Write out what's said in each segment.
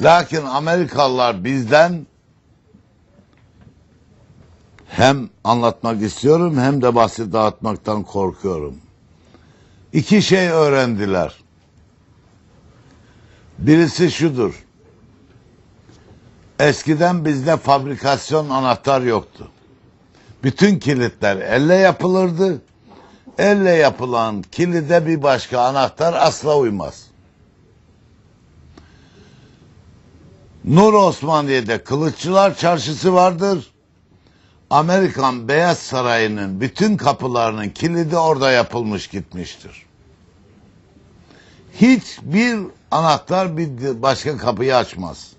Lakin Amerikalılar bizden hem anlatmak istiyorum hem de bahsi dağıtmaktan korkuyorum. İki şey öğrendiler. Birisi şudur. Eskiden bizde fabrikasyon anahtar yoktu. Bütün kilitler elle yapılırdı. Elle yapılan kilide bir başka anahtar asla uymaz. Nur Osmaniye'de Kılıççılar Çarşısı vardır. Amerikan Beyaz Sarayı'nın bütün kapılarının kilidi orada yapılmış gitmiştir. Hiçbir anahtar bir başka kapıyı açmaz.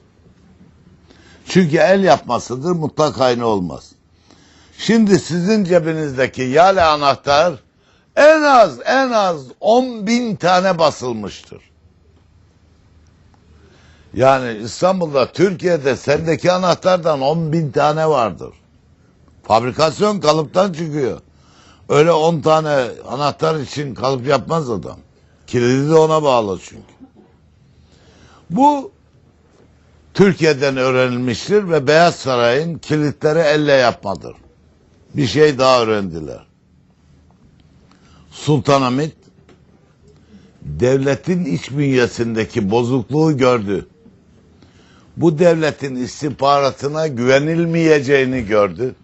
Çünkü el yapmasıdır mutlak aynı olmaz. Şimdi sizin cebinizdeki yale anahtar en az en az 10 bin tane basılmıştır. Yani İstanbul'da, Türkiye'de sendeki anahtardan 10 bin tane vardır. Fabrikasyon kalıptan çıkıyor. Öyle 10 tane anahtar için kalıp yapmaz adam. Kilidi de ona bağlı çünkü. Bu Türkiye'den öğrenilmiştir ve Beyaz Saray'ın kilitleri elle yapmadır. Bir şey daha öğrendiler. Sultanahmet devletin iç bünyesindeki bozukluğu gördü. Bu devletin istihbaratına güvenilmeyeceğini gördü.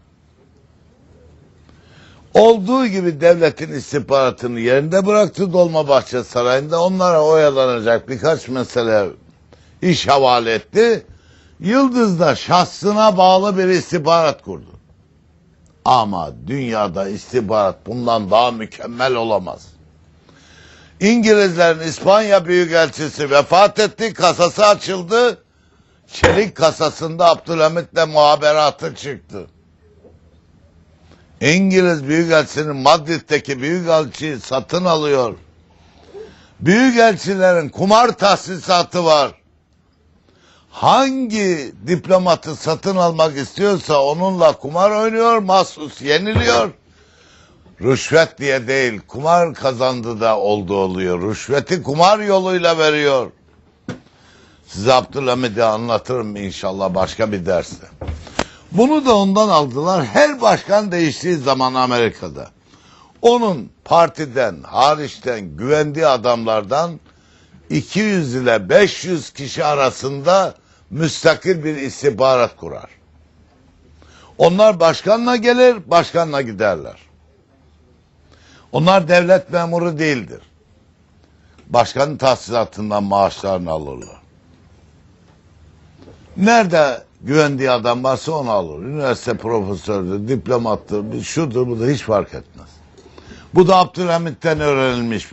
Olduğu gibi devletin istihbaratını yerinde bıraktı Dolmabahçe Sarayı'nda. Onlara oyalanacak birkaç mesele iş havale etti. Yıldız'da şahsına bağlı bir istihbarat kurdu. Ama dünyada istihbarat bundan daha mükemmel olamaz. İngilizlerin İspanya Büyükelçisi vefat etti, kasası açıldı. Çelik kasasında Abdülhamit'le muhaberatı çıktı. İngiliz Büyükelçinin Madrid'deki Büyükelçiyi satın alıyor. Büyükelçilerin kumar tahsisatı var. Hangi diplomatı satın almak istiyorsa onunla kumar oynuyor, mahsus yeniliyor. Rüşvet diye değil, kumar kazandı da oldu oluyor. Rüşveti kumar yoluyla veriyor. Size Abdülhamid'i anlatırım inşallah başka bir derste. Bunu da ondan aldılar. Her başkan değiştiği zaman Amerika'da. Onun partiden, hariçten güvendiği adamlardan 200 ile 500 kişi arasında müstakil bir istihbarat kurar. Onlar başkanla gelir, başkanla giderler. Onlar devlet memuru değildir. Başkanın tahsilatından maaşlarını alırlar. Nerede güvendiği adam varsa onu alır. Üniversite profesörüdür, diplomattır, şudur, bu da hiç fark etmez. Bu da Abdülhamit'ten öğrenilmiş